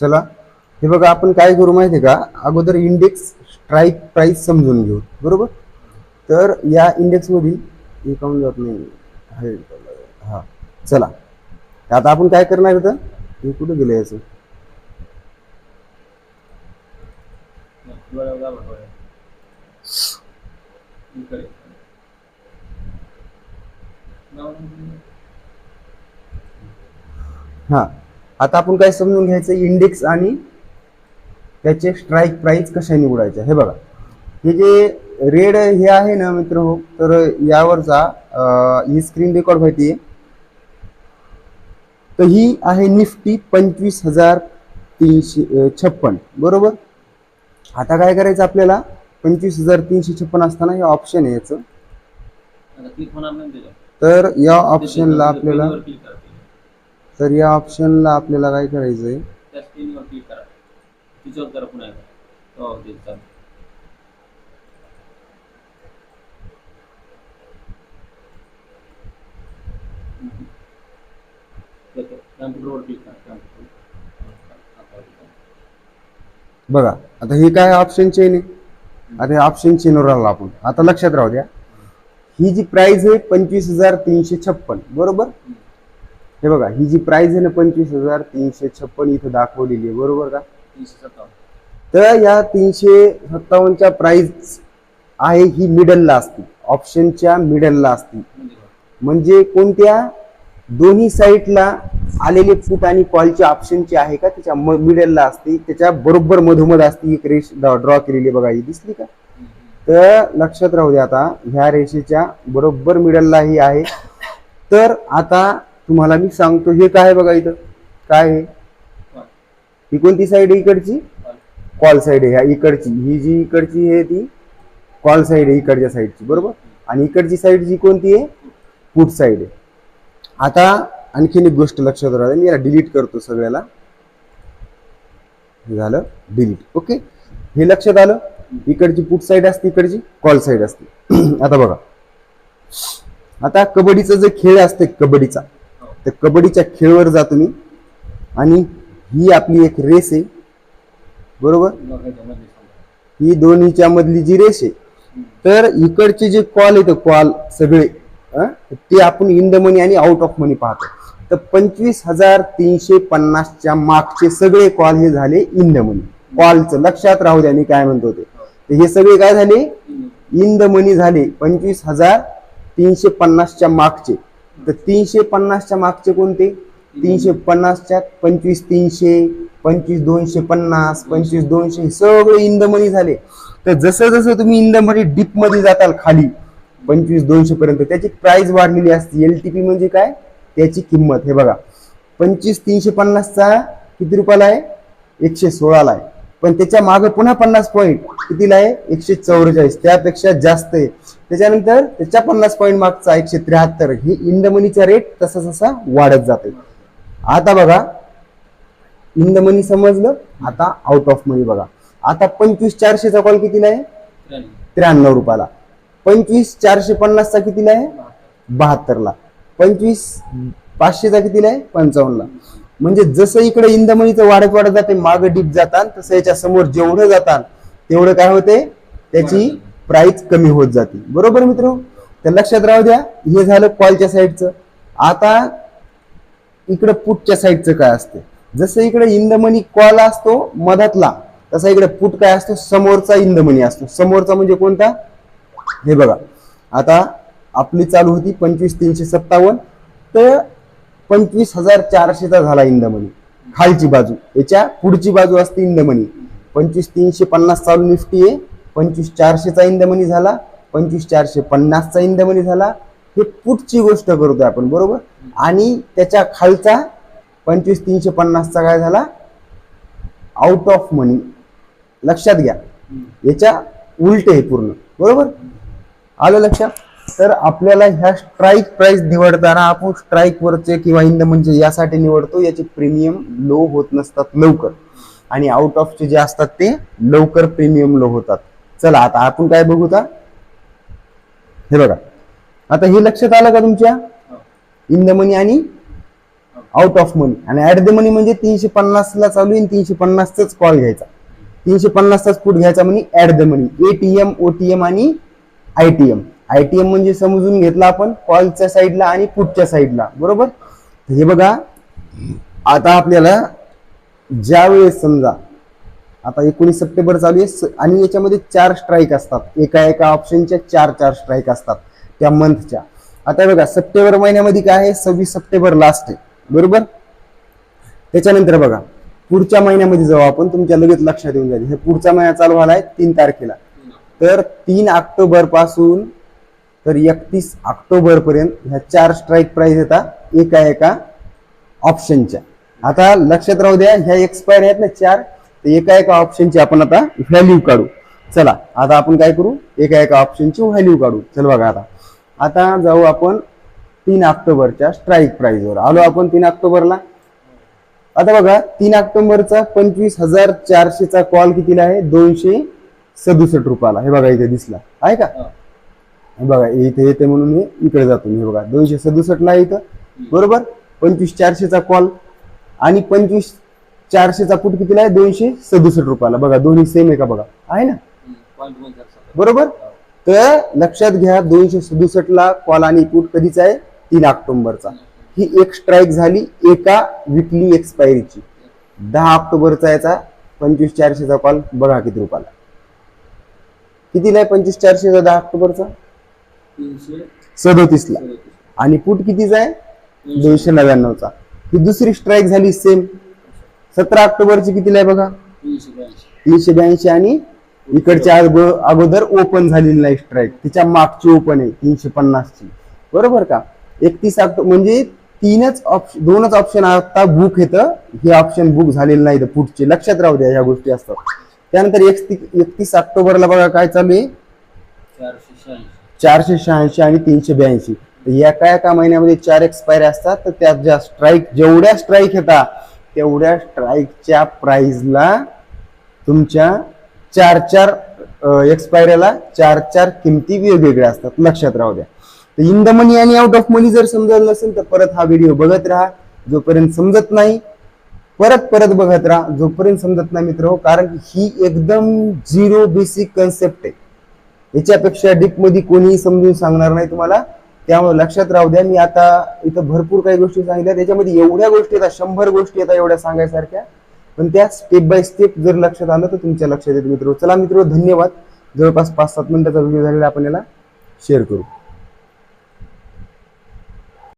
चला हे बघा आपण काय करू माहिती का? अगोदर इंडेक्स स्ट्राईक प्राइस समजून घेऊ बरोबर? तर या इंडेक्स मधील काऊन जात नाही. हा चला. आता आपण काय करणार इथं? हे कुठे गेलं याचं? हा. आता आपण काय समजून घ्यायचं? इंडेक्स आणि त्याचे स्ट्राईक प्राइस कशा निवडायचे हे बघा. हे जे रेड हे आहे ना मित्र हो तर यावरचा ही स्क्रीन रेकॉर्ड माहिती आहे तर ही आहे निफ्टी पंचवीस हजार तीनशे छप्पन. बरोबर? आता काय करायचं आपल्याला? पंचवीस हजार तीनशे छप्पन असताना हे ऑप्शन आहे याचं. तर या ऑप्शनला आपल्याला. तर या ऑप्शनला आपल्याला काय करायचं आहे. हो बघा आता हे काय ऑप्शन चेन आहे? आता ऑप्शन चेनवर आलो आपण. आता लक्षात राहू द्या. ही जी प्राइस आहे पंचवीस हजार तीनशे छप्पन. बरोबर? हे बघा ही जी प्राइस आहे ना पंचवीस हजार तीनशे छप्पन इथं दाखवलेली आहे. बरोबर का? तर या तीनशे सत्तावन्नच्या प्राइस आहे ही मिडलला असते. ऑप्शनच्या मिडलला असते. म्हणजे कोणत्या? दोन्ही साईडला आलेले फूट आणि कॉलचे ऑप्शनचे आहे का त्याच्या मिडलला असते त्याच्या बरोबर मधोमध असते एक रेष ड्रॉ केलेली बघा ही दिसली का? तर लक्षात राहू द्या आता ह्या रेषेच्या बरोबर मिडलला ही आहे. तर आता तुम्हाला मी सांगतो हे काय आहे बघा इथं? काय आहे? ही कोणती साईड आहे इकडची? कॉल साईड आहे ह्या इकडची. ही जी इकडची आहे ती कॉल साईड आहे इकडच्या साईडची बरोबर? आणि इकडची साईड जी कोणती आहे? फूट साईड आहे. आता आणखीन एक गोष्ट लक्षात राहते मी याला डिलीट करतो सगळ्याला. हे झालं डिलीट ओके हे लक्षात आलं? इकडची पुट साईड असते इकडची कॉल साईड असते. आता बघा. आता कबड्डीचा जे खेळ असते कबड्डीचा तर कबड्डीच्या खेळवर जा तुम्ही. आणि ही आपली एक रेस आहे. बरोबर? ही दोन्हीच्या मधली जी रेस आहे. तर इकडचे जे कॉल आहेत कॉल सगळे ते आपण इन द मनी आणि आउट ऑफ मनी पाहतो. तर पंचवीस हजार तीनशे पन्नासच्या मागचे सगळे कॉल हे झाले इन द मनी कॉलचं लक्षात राहू द्या मी काय म्हणतो ते. तर हे सगळे काय झाले? इन द मनी झाले. पंचवीस हजार तीनशे पन्नासच्या मागचे. तर तीनशे पन्नासच्या मागचे कोणते? तीनशे पन्नासच्या पंचवीस तीनशे पंचवीस दोनशे पन्नास पंचवीस दोनशे सगळे इन द मनी झाले. तर जसं जसं तुम्ही इन द मनी डीपमध्ये जाताल खाली पंचवीस दोनशे पर्यंत. त्याची प्राइस वाढलेली असते. एल टी पी म्हणजे काय? त्याची किंमत. हे बघा. पंचवीस तीनशे पन्नासचा किती रुपयाला आहे? एकशे सोळाला आहे. पण त्याच्यामागे पुन्हा पन्नास पॉईंट कितीला आहे? एकशे चौवेचाळीस. त्यापेक्षा जास्त आहे. त्याच्यानंतर त्याच्या पन्नास पॉईंट मागचा एकशे त्र्याहत्तर. ही इन द मनीचा रेट तसा तसा वाढत जाते आता बघा. इन द मनी समजलं? आता आउट ऑफ मनी बघा. आता पंचवीस चारशेचा कॉल कितीला आहे. त्र्याण्णव रुपयाला. पंचवीस चारशे पन्नासचा कितीला आहे? बहात्तरला पंचवीस पाचशेचा कितीला आहे? पंचावन्नला म्हणजे जसं इकडे इंदमणीचं वाढत वाढत जाते मागे डीप जातात तसं याच्या समोर जेवढं जातात तेवढं काय होते? त्याची प्राइस कमी होत जाते. बरोबर मित्र? तर लक्षात राहू द्या हे झालं कॉलच्या साईडचं आता इकडं पुटच्या साईडचं काय असते? जसं इकडे इंदमणी कॉल असतो मधातला तसा इकडे पुट काय असतो? समोरचा इंदमणी असतो. समोरचा म्हणजे कोणता? हे बघा. आता आपली चालू होती पंचवीस तीनशे सत्तावन्न. तर पंचवीस हजार चारशेचा झाला इंदमणी खालची बाजू. याच्या पुढची बाजू असते इंदमणी पंचवीस तीनशे पन्नास चालू निफ्टी आहे. पंचवीस चारशेचा इंदमणी झाला. पंचवीस चारशे पन्नासचा इंदमनी झाला. हे पुढची गोष्ट करतोय आपण बरोबर? आणि त्याच्या खालचा पंचवीस तीनशे पन्नासचा काय झाला? आउट ऑफ मनी लक्षात घ्या. याच्या उलटे आहे पूर्ण. बरोबर? आलं लक्षात? तर आपल्याला ह्या स्ट्राईक प्राइस निवडताना आपण स्ट्राईक वरचे किंवा इंद म्हणजे यासाठी निवडतो याचे प्रीमियम लो होत नसतात लवकर. आणि आउट ऑफचे जे असतात ते लवकर प्रीमियम लो होतात. चला आता आपण काय बघू आता हे बघा. आता हे लक्षात आलं का तुमच्या? इन द मनी आणि आउट ऑफ मनी आणि ऍट द मनी म्हणजे तीनशे पन्नास ला चालू आहे तीनशे पन्नासचाच कॉल घ्यायचा. तीनशे पन्नासचाच पुट घ्यायचा म्हणजे at the money ATM OTM आणि आयटीएम. आयटीएम म्हणजे समजून घेतला आपण कॉलच्या साईडला आणि पुटच्या साईडला. बरोबर? हे बघा आता आपल्याला ज्या वेळेस समजा आता एकोणीस सप्टेंबर चालू आहे स- आणि याच्यामध्ये चार स्ट्राईक असतात. एका एका ऑप्शनच्या चार चार स्ट्राईक असतात त्या मंथच्या आता बघा सप्टेंबर महिन्यामध्ये काय आहे? सव्वीस सप्टेंबर लास्ट आहे. बरोबर? त्याच्यानंतर बघा पुढच्या महिन्यामध्ये जाऊ आपण तुमच्या लगेच लक्षात येऊन जाईल. हे पुढचा महिना चालू झाला आहे तीन तारखेला. तर तीन ऑक्टोबरपासून तर एकतीस ऑक्टोबर पर्यंत ह्या चार स्ट्राईक प्राईज येतात एका एका ऑप्शनच्या आता लक्षात राहू द्या ह्या एक्सपायर आहेत ना चार तर एका एका ऑप्शनची आपण आता व्हॅल्यू काढू. चला आता आपण काय करू? एका एका ऑप्शनची व्हॅल्यू काढू. चल बघा आता. आता जाऊ आपण तीन ऑक्टोबरच्या स्ट्राईक प्राईजवर आलो आपण तीन ऑक्टोबरला. आता बघा तीन ऑक्टोबरचा पंचवीस हजार चारशेचा कॉल कितीला आहे? दोनशे सदुसष्ट रुपयाला. हे बघा इथे दिसला. आहे का? हो. बघा इथे येते म्हणून हे इकडे जातो मी. हे बघा दोनशे सदुसष्ट ला आहे इथं बरोबर? पंचवीस चारशेचा कॉल आणि पंचवीस चारशेचा फूट कितीला आहे? दोनशे सदुसष्ट रुपयाला. बघा दोन्ही सेम आहे का बघा? आहे ना. बरोबर. तर लक्षात घ्या दोनशे सदुसष्ट ला कॉल आणि फूट कधीचा आहे? तीन ऑक्टोबरचा. ही एक स्ट्राईक झाली एका विकली एक्सपायरीची दहा ऑक्टोबरचा याचा पंचवीस चारशेचा कॉल बघा किती रुपयाला. कितीला आहे पंचवीस चारशेचा दहा ऑक्टोबरचा? सदोतीसला. आणि पुट कितीचा आहे दोनशे नव्याण्णवचा. ही दुसरी स्ट्राईक झाली सेम सतरा ऑक्टोबरची कितीला आहे बघा? तीनशे ब्याऐंशी आणि इकडच्या अगोदर ओपन झालेली नाही स्ट्राईक तिच्या मागची ओपन आहे तीनशे पन्नासची. बरोबर का? एकतीस ऑक्टोबर म्हणजे तीनच ऑप्शन दोनच ऑप्शन आता बुक येतं. हे ऑप्शन बुक झालेलं नाही पुढचे. लक्षात राहू द्या ह्या गोष्टी असतात. त्यानंतर एकतीस एकतीस ऑक्टोबरला बघा काय चालू आहे? चारशे शहाऐंशी. आणि तीनशे ब्याऐंशी. तर एका एका महिन्यामध्ये चार एक्सपायरी असतात तर त्यात ज्या स्ट्राईक जेवढ्या स्ट्राईक येतात तेवढ्या स्ट्राईकच्या प्राइसला तुमच्या चार चार एक्सपायरीला चार चार किमती वेगवेगळ्या असतात. लक्षात राहू द्या. तर इन द मनी आणि आउट ऑफ मनी जर समजलं नसेल तर परत हा व्हिडिओ बघत राहा. जोपर्यंत समजत नाही परत परत बघत राहा. जोपर्यंत समजत नाही मित्र हो, कारण की ही एकदम झिरो बेसिक कन्सेप्ट आहे. याच्यापेक्षा डीपमध्ये कोणीही समजून सांगणार नाही तुम्हाला. त्यामुळे लक्षात राहू द्या. मी आता इथं भरपूर काही गोष्टी सांगितल्या. त्याच्यामध्ये एवढ्या गोष्टी येतात शंभर गोष्टी येतात एवढ्या सांगायसारख्या. पण त्या स्टेप बाय स्टेप जर लक्षात आलं तर तुमच्या लक्षात येतं मित्र हो. चला मित्र हो, धन्यवाद. जवळपास पाच सात मिनिटाचा व्हिडिओ झालेला आपण याला शेअर करू.